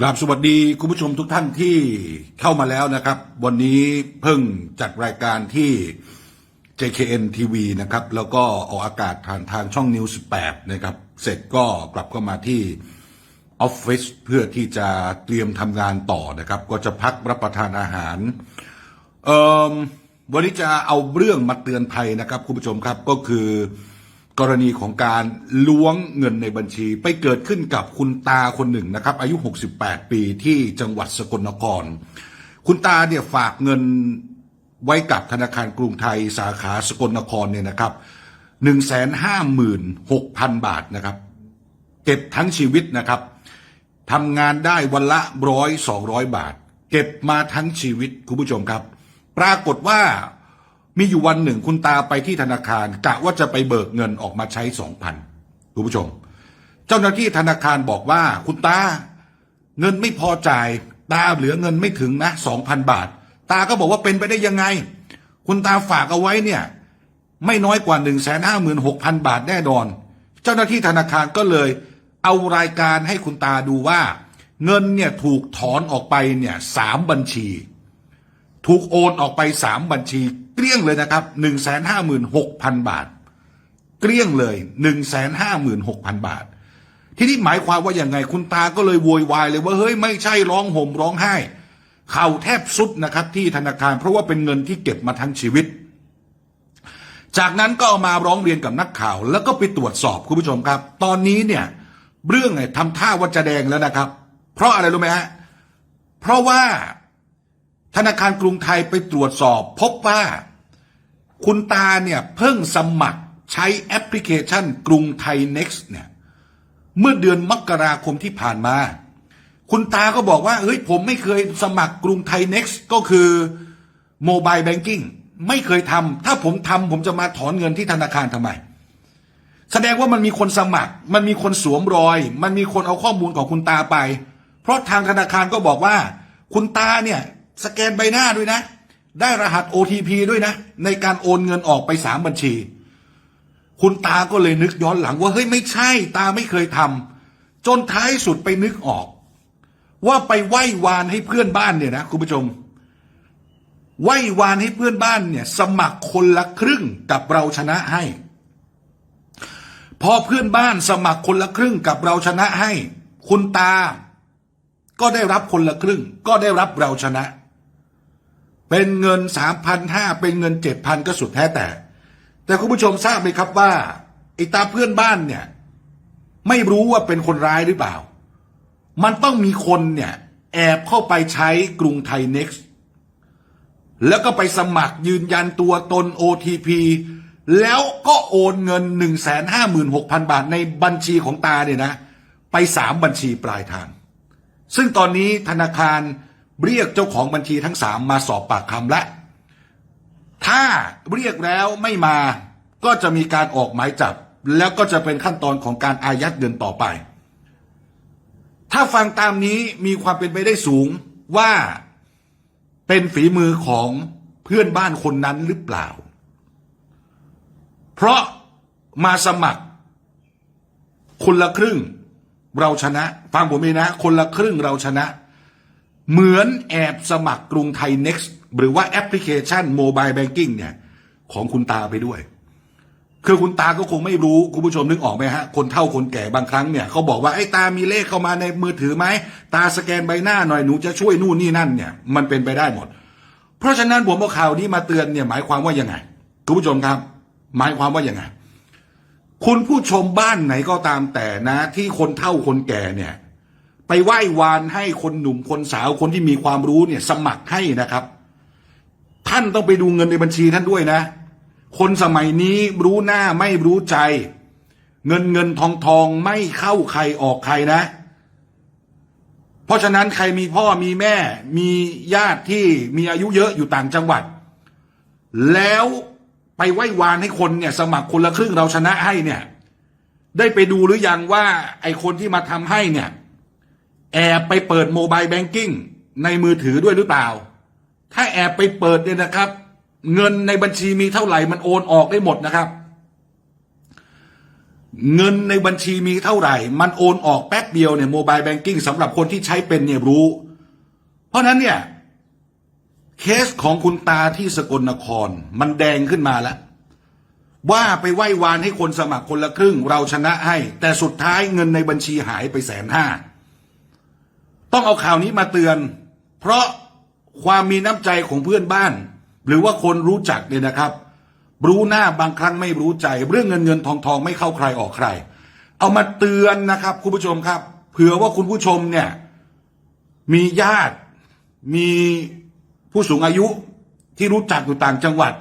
กราบสวัสดีคุณผู้ชมทุกท่านที่เข้ามาแล้วนะครับ วันนี้เพิ่งจัดรายการที่ JKN TV นะครับ แล้วก็ออกอากาศผ่านทางช่องนิว18นะครับ เสร็จก็กลับเข้ามาที่ออฟฟิศเพื่อที่จะเตรียมทำงานต่อนะครับ ก็จะพักรับประทานอาหาร เอ่อวันนี้จะเอาเรื่องมาเตือนภัยนะครับคุณผู้ชมครับก็คือ กรณีของการล้วงเงินในบัญชี ไปเกิดขึ้นกับคุณตาคนหนึ่งนะครับ อายุ 68 ปีที่จังหวัดสกลนคร คุณตาเนี่ยฝากเงินไว้กับธนาคารกรุงไทยสาขาสกลนครเนี่ยนะครับ 156,000 บาทนะครับ เก็บทั้งชีวิตนะครับทำงานได้วันละร้อยสองร้อยบาท เก็บมาทั้งชีวิตคุณผู้ชมครับ ปรากฏว่า มีอยู่วันหนึ่งคุณตาไปที่ธนาคารกะว่าจะไปเบิกเงินออกมาใช้สองพันคุณผู้ชม เจ้าหน้าที่ธนาคารบอกว่าคุณตาเงินไม่พอจ่าย ตาเหลือเงินไม่ถึงนะสองพันบาท ตาก็บอกว่าเป็นไปได้ยังไง คุณตาฝากเอาไว้เนี่ย ไม่น้อยกว่า1นึ่งแสนห้าหมื่นหกพันบาทแน่นอน เจ้าหน้าที่ธนาคารก็เลย เอารายการให้คุณตาดูว่า เงินเนี่ยถูกถอนออกไปเนี่ยสามบัญชี ถูกโอนออกไปสามบัญชี เกลี้ยงเลยนะครับหนึ่งแสนห้าหมื่นหกพันบาท เกลี้ยงเลยหนึ่งแสนห้าหมื่นหกพันบาท ทีนี้หมายความว่าอย่างไงคุณตาก็เลยโวยวายเลยว่าเฮ้ยไม่ใช่ร้องห่มร้องไห้ เข่าแทบสุดนะครับที่ธนาคารเพราะว่าเป็นเงินที่เก็บมาทั้งชีวิต จากนั้นก็เอามาร้องเรียนกับนักข่าว แล้วก็ไปตรวจสอบคุณผู้ชมครับ ตอนนี้เนี่ยเรื่องเนี่ยทำท่าว่าจะแดงแล้วนะครับ เพราะอะไรรู้ไหมฮะเพราะว่า ธนาคารกรุงไทยไปตรวจสอบ พบว่าคุณตาเนี่ยเพิ่งสมัครใช้แอปพลิเคชันกรุงไทย Next เนี่ยเมื่อเดือนมกราคมที่ผ่านมา คุณตาก็บอกว่า เฮ้ยผมไม่เคยสมัครกรุงไทย Next ก็คือโมบายแบงกิ้งไม่เคยทำถ้าผมทำผมจะมาถอนเงินที่ธนาคารทำไม แสดงว่ามันมีคนสมัคร มันมีคนสวมรอย มันมีคนเอาข้อมูลของคุณตาไป เพราะทางธนาคารก็บอกว่า คุณตาเนี่ย สแกนใบหน้าด้วยนะ ได้รหัส OTP ด้วยนะ ในการโอนเงินออกไปสามบัญชี คุณตาก็เลยนึกย้อนหลังว่าเฮ้ยไม่ใช่ ตาไม่เคยทำจนท้ายสุดไปนึกออก ว่าไปไหว้วานให้เพื่อนบ้านเนี่ยนะคุณผู้ชมไหว้วานให้เพื่อนบ้านเนี่ย สมัครคนละครึ่งกับเราชนะให้ พอเพื่อนบ้านสมัครคนละครึ่งกับเราชนะให้ คุณตา ก็ได้รับคนละครึ่ง ก็ได้รับเราชนะ เป็นเงินสามพันห้าเป็นเงินเจ็ดพันก็สุดแท้แต่ แต่คุณผู้ชมทราบไหมครับว่าไอ้ตาเพื่อนบ้านเนี่ย ไม่รู้ว่าเป็นคนร้ายหรือเปล่า มันต้องมีคนเนี่ย แอบเข้าไปใช้กรุงไทย Next แล้วก็ไปสมัครยืนยันตัวตน OTP แล้วก็โอนเงิน 156,000 บาทในบัญชีของตาเนี่ยนะ ไปสามบัญชีปลายทาง ซึ่งตอนนี้ธนาคาร เรียกเจ้าของบัญชีทั้งสามมาสอบปากคำและ ถ้าเรียกแล้วไม่มาก็จะมีการออกหมายจับ แล้วก็จะเป็นขั้นตอนของการอายัดเงินต่อไป ถ้าฟังตามนี้มีความเป็นไปได้สูงว่าเป็นฝีมือของเพื่อนบ้านคนนั้นหรือเปล่า เพราะมาสมัคร คนละครึ่งเราชนะ ฟังผมเองนะ คนละครึ่งเราชนะ เหมือนแอบสมัครกรุงไทย Next หรือว่าแอปพลิเคชันโมบายแบงกิ้งเนี่ย ของคุณตาไปด้วย คือคุณตาก็คงไม่รู้ คุณผู้ชมนึกออกไหมฮะ คนเฒ่าคนแก่บางครั้งเนี่ยเขาบอกว่าไอ้ตามีเลขเข้ามาในมือถือไหม ตาสแกนใบหน้าหน่อยหนูจะช่วยนู่นนี่นั่นเนี่ย มันเป็นไปได้หมด เพราะฉะนั้นผมเอาข่าวนี้มาเตือนเนี่ยหมายความว่ายังไง คุณผู้ชมครับ หมายความว่ายังไง คุณผู้ชมบ้านไหนก็ตามแต่นะ ที่คนเฒ่าคนแก่เนี่ย ไปไหว้วานให้คนหนุ่มคนสาวคนที่มีความรู้เนี่ย สมัครให้นะครับ ท่านต้องไปดูเงินในบัญชีท่านด้วยนะ คนสมัยนี้รู้หน้าไม่รู้ใจ เงินเงินทองทองไม่เข้าใครออกใครนะ เพราะฉะนั้นใครมีพ่อมีแม่ มีญาติที่มีอายุเยอะอยู่ต่างจังหวัด แล้วไปไหว้วานให้คนเนี่ย สมัครคนละครึ่งเราชนะให้เนี่ย ได้ไปดูหรือยังว่า ไอคนที่มาทำให้เนี่ย แอบไปเปิดโมบายแบงกิ้งในมือถือด้วยหรือเปล่า ถ้าแอบไปเปิดเนี่ยนะครับ เงินในบัญชีมีเท่าไหร่มันโอนออกได้หมดนะครับ เงินในบัญชีมีเท่าไหร่ มันโอนออกแป๊บเดียวเนี่ยโมบายแบงกิ้งสำหรับคนที่ใช้เป็นเนี่ยรู้ เพราะฉะนั้นเนี่ยเคสของคุณตาที่สกลนครมันแดงขึ้นมาแล้วว่าไปไหว้วานให้คนสมัครคนละครึ่ง เราชนะให้ แต่สุดท้ายเงินในบัญชีหายไปแสนห้า ต้องเอาข่าวนี้มาเตือน เพราะความมีน้ำใจของเพื่อนบ้าน หรือว่าคนรู้จักเนี่ยนะครับ รู้หน้าบางครั้งไม่รู้ใจ เรื่องเงินเงินทองทองไม่เข้าใครออกใคร เอามาเตือนนะครับ คุณผู้ชมครับ เผื่อว่าคุณผู้ชมเนี่ยมีญาติมีผู้สูงอายุที่รู้จักอยู่ต่างจังหวัด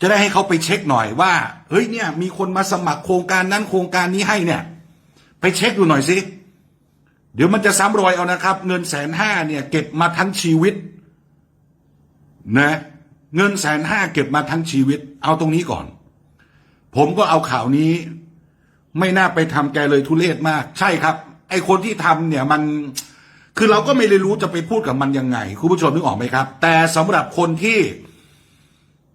จะได้ให้เขาไปเช็คหน่อยว่าเฮ้ยเนี่ยมีคนมาสมัครโครงการนั้นโครงการนี้ให้เนี่ย ไปเช็คดูหน่อยสิ เดี๋ยวมันจะซ้ำรอยเอานะครับ เงินแสนห้าเนี่ยเก็บมาทั้งชีวิตนะเงินแสนห้าเก็บมาทั้งชีวิต เอาตรงนี้ก่อน ผมก็เอาข่าวนี้ ไม่น่าไปทำแกเลยทุเรศมาก ใช่ครับ ไอคนที่ทำเนี่ยมันคือเราก็ไม่ได้รู้จะไปพูดกับมันยังไง คุณผู้ชมนึกออกไหมครับ แต่สำหรับคนที่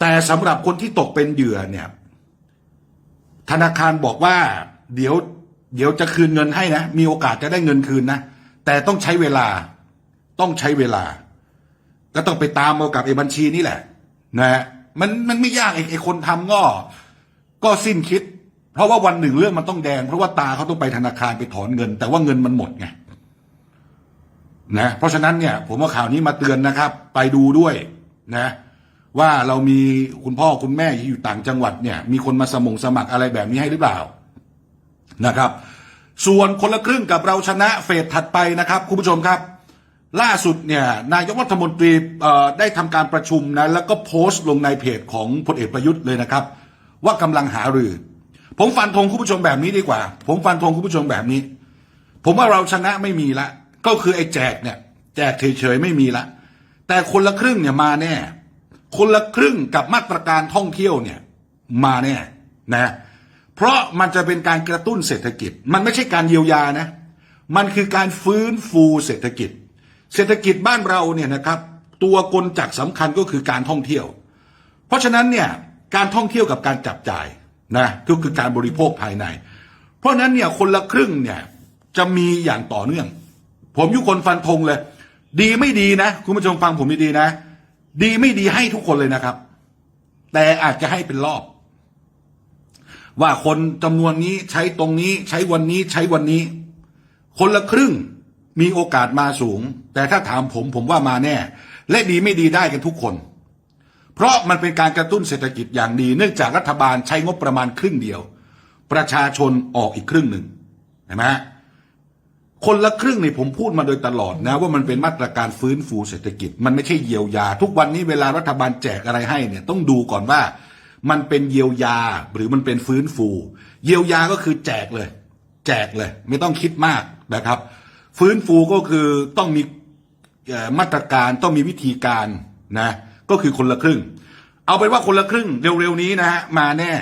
แต่สำหรับคนที่ตกเป็นเหยื่อเนี่ย ธนาคารบอกว่า เดี๋ยว เดี๋ยวจะคืนเงินให้นะ มีโอกาสจะได้เงินคืนนะ แต่ต้องใช้เวลา ต้องใช้เวลา ก็ต้องไปตามเอากับไอ้บัญชีนี่แหละ นะฮะมันมันไม่ยากไอ้ไอ้คนทำก็ ก็สิ้นคิด เพราะว่าวันหนึ่งเรื่องมันต้องแดง เพราะว่าตาเขาต้องไปธนาคารไปถอนเงิน แต่ว่าเงินมันหมดไงนะเพราะฉะนั้นเนี่ยผมว่าข่าวนี้มาเตือนนะครับ ไปดูด้วยนะ ว่าเรามีคุณพ่อคุณแม่ที่อยู่ต่างจังหวัดเนี่ย มีคนมาสมงสมัครอะไรแบบนี้ให้หรือเปล่า นะครับ ส่วนคนละครึ่งกับเราชนะเฟสถัดไปนะครับคุณผู้ชมครับ ล่าสุดเนี่ยนายกรัฐมนตรีได้ทำการประชุมนะแล้วก็โพสต์ลงในเพจของพลเอกประยุทธ์เลยนะครับ ว่ากำลังหารือ ผมฟันธงคุณผู้ชมแบบนี้ดีกว่า ผมฟันธงคุณผู้ชมแบบนี้ ผมว่าเราชนะไม่มีละ ก็คือไอ้แจกเนี่ยแจกเฉยๆไม่มีละ แต่คนละครึ่งเนี่ยมาแน่ คนละครึ่งกับมาตรการท่องเที่ยวเนี่ยมาแน่นะ เพราะมันจะเป็นการกระตุ้นเศรษฐกิจ มันไม่ใช่การเยียวยานะ มันคือการฟื้นฟูเศรษฐกิจ เศรษฐกิจบ้านเราเนี่ยนะครับ ตัวกลจักรสำคัญก็คือการท่องเที่ยว เพราะฉะนั้นเนี่ยการท่องเที่ยวกับการจับจ่ายนะก็คือการบริโภคภายใน เพราะฉะนั้นเนี่ยคนละครึ่งเนี่ยจะมีอย่างต่อเนื่อง ผมยุคนฟันธงเลย ดีไม่ดีนะ คุณผู้ชมฟังผมดีๆนะ ดีไม่ดีให้ทุกคนเลยนะครับ แต่อาจจะให้เป็นรอบ ว่าคนจำนวนนี้ใช้ตรงนี้ใช้วันนี้ใช้วันนี้ คนละครึ่งมีโอกาสมาสูง แต่ถ้าถามผมผมว่ามาแน่ และดีไม่ดีได้กันทุกคน เพราะมันเป็นการกระตุ้นเศรษฐกิจอย่างดี เนื่องจากรัฐบาลใช้งบประมาณครึ่งเดียว ประชาชนออกอีกครึ่งหนึ่งเห็นไหมคนละครึ่งนี่ผมพูดมาโดยตลอดนะ ว่ามันเป็นมาตรการฟื้นฟูเศรษฐกิจ มันไม่ใช่เยียวยา ทุกวันนี้เวลารัฐบาลแจกอะไรให้เนี่ยต้องดูก่อนว่า มันเป็นเยียวยาหรือมันเป็นฟื้นฟู เยียวยาก็คือแจกเลย แจกเลย ไม่ต้องคิดมากนะครับ ฟื้นฟูก็คือต้องมีมาตรการต้องมีวิธีการนะก็คือคนละครึ่ง เอาเป็นว่าคนละครึ่งเร็วๆนี้นะฮะมาแน่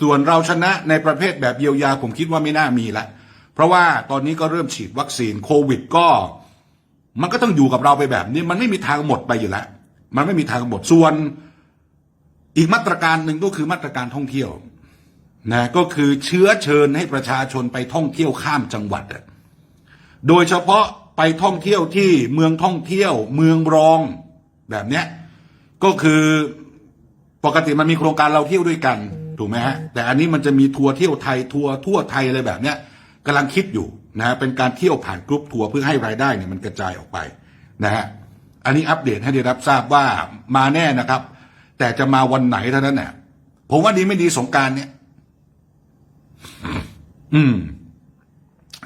ส่วนเราชนะในประเภทแบบเยียวยาผมคิดว่าไม่น่ามีละเพราะว่าตอนนี้ก็เริ่มฉีดวัคซีนโควิดก็มันก็ต้องอยู่กับเราไปแบบนี้ มันไม่มีทางหมดไปอยู่แล้ว มันไม่มีทางหมดส่วน อีกมาตรการหนึ่งก็คือมาตรการท่องเที่ยวนะก็คือเชื้อเชิญให้ประชาชนไปท่องเที่ยวข้ามจังหวัดอะโดยเฉพาะไปท่องเที่ยวที่เมืองท่องเที่ยว เมืองรองแบบเนี้ยก็คือปกติมันมีโครงการเราเที่ยวด้วยกันถูกไหมฮะแต่อันนี้มันจะมีทัวร์เที่ยวไทยทัวร์ทั่วไทยอะไรแบบเนี้ยกำลังคิดอยู่นะฮะเป็นการเที่ยวผ่านกรุ๊ปทัวร์เพื่อให้รายได้เนี่ยมันกระจายออกไปนะฮะอันนี้อัปเดตให้ได้รับทราบว่ามาแน่นะครับ แต่จะมาวันไหนเท่านั้นเนี่ยผมว่าดีไม่ดีสงการเนี่ย อืม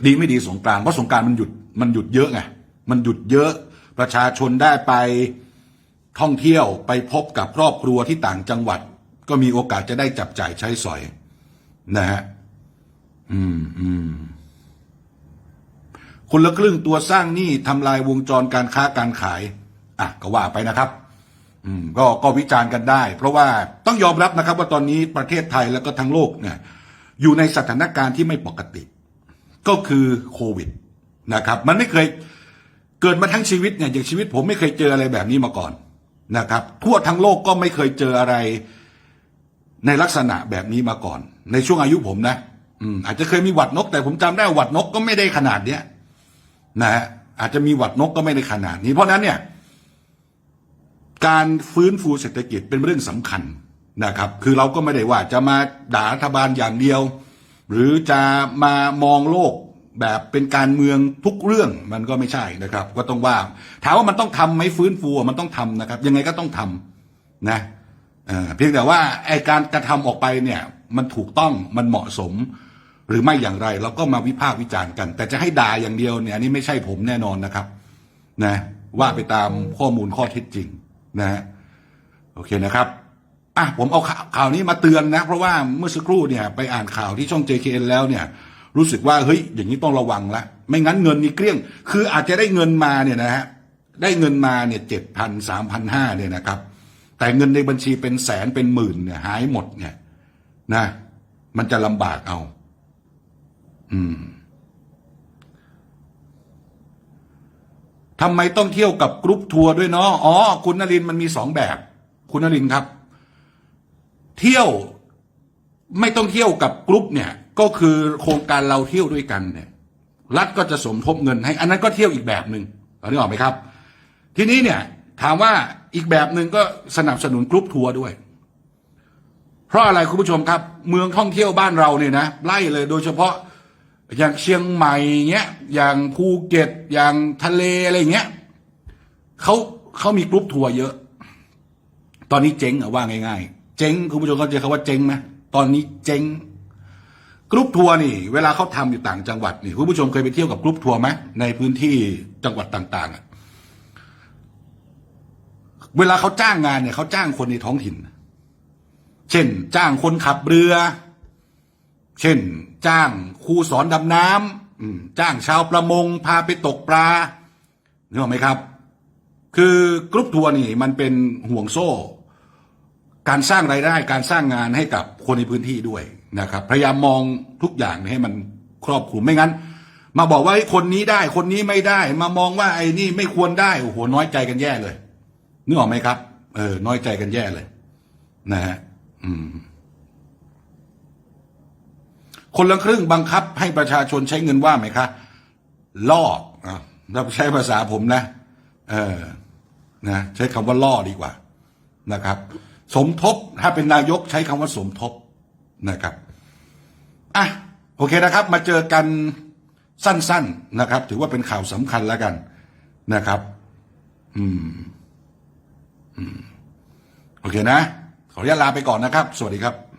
ดีไม่ดีสงกานต์เพราะสงกานต์มันหยุดมันหยุดเยอะไงมันหยุดเยอะ ประชาชนได้ไปท่องเที่ยวไปพบกับครอบครัวที่ต่างจังหวัด ก็มีโอกาสจะได้จับจ่ายใช้สอย นะฮะอืมอืมคนละครึ่งตัวสร้างหนี้ทำลายวงจรการค้าการขาย อะก็ว่าไปนะครับ อืมก็ก็วิจารณ์กันได้ เพราะว่าต้องยอมรับนะครับ ว่าตอนนี้ประเทศไทยแล้วก็ทั้งโลกเนี่ยอยู่ในสถานการณ์ที่ไม่ปกติ ก็คือโควิดนะครับ มันไม่เคยเกิดมาทั้งชีวิตเนี่ยอย่างชีวิตผมไม่เคยเจออะไรแบบนี้มาก่อนนะครับ ทั่วทั้งโลกก็ไม่เคยเจออะไรในลักษณะแบบนี้มาก่อน ในช่วงอายุผมนะอืมอาจจะเคยมีหวัดนก แต่ผมจำได้หวัดนกก็ไม่ได้ขนาดเนี้ยนะฮะอาจจะมีหวัดนกก็ไม่ได้ขนาดนี้ เพราะนั้นเนี่ย การฟื้นฟูเศรษฐกิจเป็นเรื่องสำคัญนะครับ คือเราก็ไม่ได้ว่าจะมาด่ารัฐบาลอย่างเดียว หรือจะมามองโลกแบบเป็นการเมืองทุกเรื่องมันก็ไม่ใช่นะครับ ก็ต้องว่าถามว่ามันต้องทำไหมฟื้นฟูมันต้องทำนะครับ ยังไงก็ต้องทำนะเเพียงแต่ว่าไอการกระทำออกไปเนี่ยมันถูกต้องมันเหมาะสม หรือไม่อย่างไรเราก็มาวิพากษ์วิจารณ์กัน แต่จะให้ด่าอย่างเดียวเนี่ยนนี้ไม่ใช่ผมแน่นอนนะครับนะว่าไปตามข้อมูลข้อเท็จจริง นะฮะโอเคนะครับอะผมเอาข่าวาวนี้มาเตือนนะ เพราะว่าเมื่อสักครู่เนี่ยไปอ่านข่าวที่ช่อง JKN แล้วเนี่ย รู้สึกว่าเฮ้ยอย่างนี้ต้องระวังละไม่งั้นเงินนี่เกลี้ยง คืออาจจะได้เงินมาเนี่ยนะฮะได้เงินมาเนี่ยเจ็ดพันสามพันห้าเนี่ยนะครับ แต่เงินในบัญชีเป็นแสนเป็นหมื่นเนี่ยหายหมดเนี่ย นะ มันจะลำบากเอา อืม ทำไมต้องเที่ยวกับกรุ๊ปทัวร์ด้วยเนาะอ๋อคุณนรินทร์มันมีสองแบบ คุณนรินทร์ครับ เที่ยวไม่ต้องเที่ยวกับกรุ๊ปเนี่ย ก็คือโครงการเราเที่ยวด้วยกันเนี่ย รัฐก็จะสมทบเงินให้ อันนั้นก็เที่ยวอีกแบบหนึ่งเอานึกออกไหมครับ ทีนี้เนี่ย ถามว่าอีกแบบหนึ่งก็สนับสนุนกรุ๊ปทัวร์ด้วย เพราะอะไรคุณผู้ชมครับ เมืองท่องเที่ยวบ้านเราเนี่ยนะไล่เลยโดยเฉพาะ อย่างเชียงใหม่เงี้ย อย่างภูเก็ต อย่างทะเลอะไรเงี้ยเขาเขามีกรุ๊ปทัวร์เยอะ ตอนนี้เจ๊งอะว่าง่ายๆ เจ๊งคุณผู้ชมเข้าใจคำว่าเจ๊งไหมตอนนี้เจ๊งกรุ๊ปทัวร์นี่ เวลาเขาทำอยู่ต่างจังหวัดนี่คุณผู้ชมเคยไปเที่ยวกับกรุ๊ปทัวร์ไหมในพื้นที่จังหวัดต่าง ๆอะเวลาเขาจ้างงานเนี่ยเขาจ้างคนในท้องถิ่น เช่น จ้างคนขับเรือ เช่น จ้างครูสอนดำน้ำอืมจ้างชาวประมงพาไปตกปลานึกออไหมครับ คือกรุ๊ปทัวร์นี่มันเป็นห่วงโซ่ การสร้างรายได้การสร้างงานให้กับคนในพื้นที่ด้วยนะครับพยายามมองทุกอย่างให้มันครอบคลุมไม่งั้น มาบอกว่าคนนี้ได้คนนี้ไม่ได้ มามองว่าไอ้นี่ไม่ควรได้โอ้โหน้อยใจกันแย่เลยนึกออกไหมครับ เออ น้อยใจกันแย่เลย นะฮะอืม คนละครึ่งบังคับให้ประชาชนใช้เงินว่าไหมคะล่ออะถ้าใช้ภาษาผมนะ เออนะใช้คำว่าล่อดีกว่านะครับ สมทบถ้าเป็นนายกใช้คำว่าสมทบนะครับอะโอเคนะครับ มาเจอกันสั้น ๆนะครับ ถือว่าเป็นข่าวสำคัญแล้วกันนะครับ อืมอืมโอเคนะ ขออนุญาตลาไปก่อนนะครับ สวัสดีครับ